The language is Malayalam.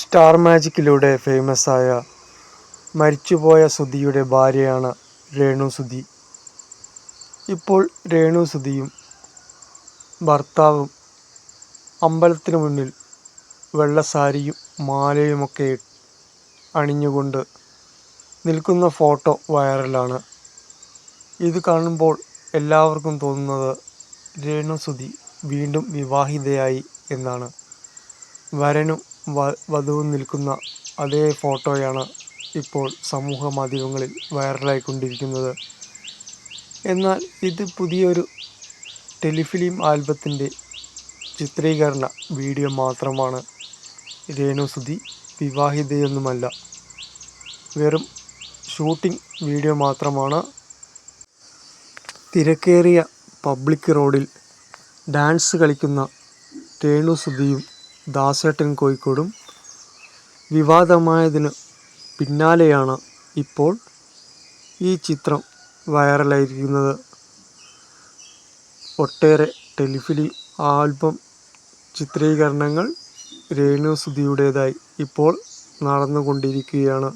സ്റ്റാർ മാജിക്കിലൂടെ ആയ മരിച്ചുപോയ സുധിയുടെ ഭാര്യയാണ് രേണു സുധി. ഇപ്പോൾ രേണു സുധിയും ഭർത്താവും അമ്പലത്തിന് മുന്നിൽ വെള്ളസാരിയും മാലയുമൊക്കെ അണിഞ്ഞുകൊണ്ട് നിൽക്കുന്ന ഫോട്ടോ വൈറലാണ്. ഇത് കാണുമ്പോൾ എല്ലാവർക്കും തോന്നുന്നത് രേണു സുധി വീണ്ടും വിവാഹിതയായി എന്നാണ്. വരനും വധുവും നിൽക്കുന്ന അതേ ഫോട്ടോയാണ് ഇപ്പോൾ സമൂഹ മാധ്യമങ്ങളിൽ വൈറലായിക്കൊണ്ടിരിക്കുന്നത്. എന്നാൽ ഇത് പുതിയൊരു ടെലിഫിലിം ആൽബത്തിന്റെ ചിത്രീകരണ വീഡിയോ മാത്രമാണ്. രേണു സുധി വിവാഹിതയൊന്നുമല്ല. വെറും ഷൂട്ടിംഗ് വീഡിയോ മാത്രമാണ്. തിരക്കേറിയ പബ്ലിക് റോഡിൽ ഡാൻസ് കളിക്കുന്ന രേണു സുധിയും ദാസേട്ടൻ കോഴിക്കോടും വിവാദമായതിന് പിന്നാലെയാണ് ഇപ്പോൾ ഈ ചിത്രം വൈറലായിരിക്കുന്നത്. ഒട്ടേറെ ടെലിഫിലി ആൽബം ചിത്രീകരണങ്ങൾ രേണു സുധിയുടേതായി ഇപ്പോൾ നടന്നുകൊണ്ടിരിക്കുകയാണ്.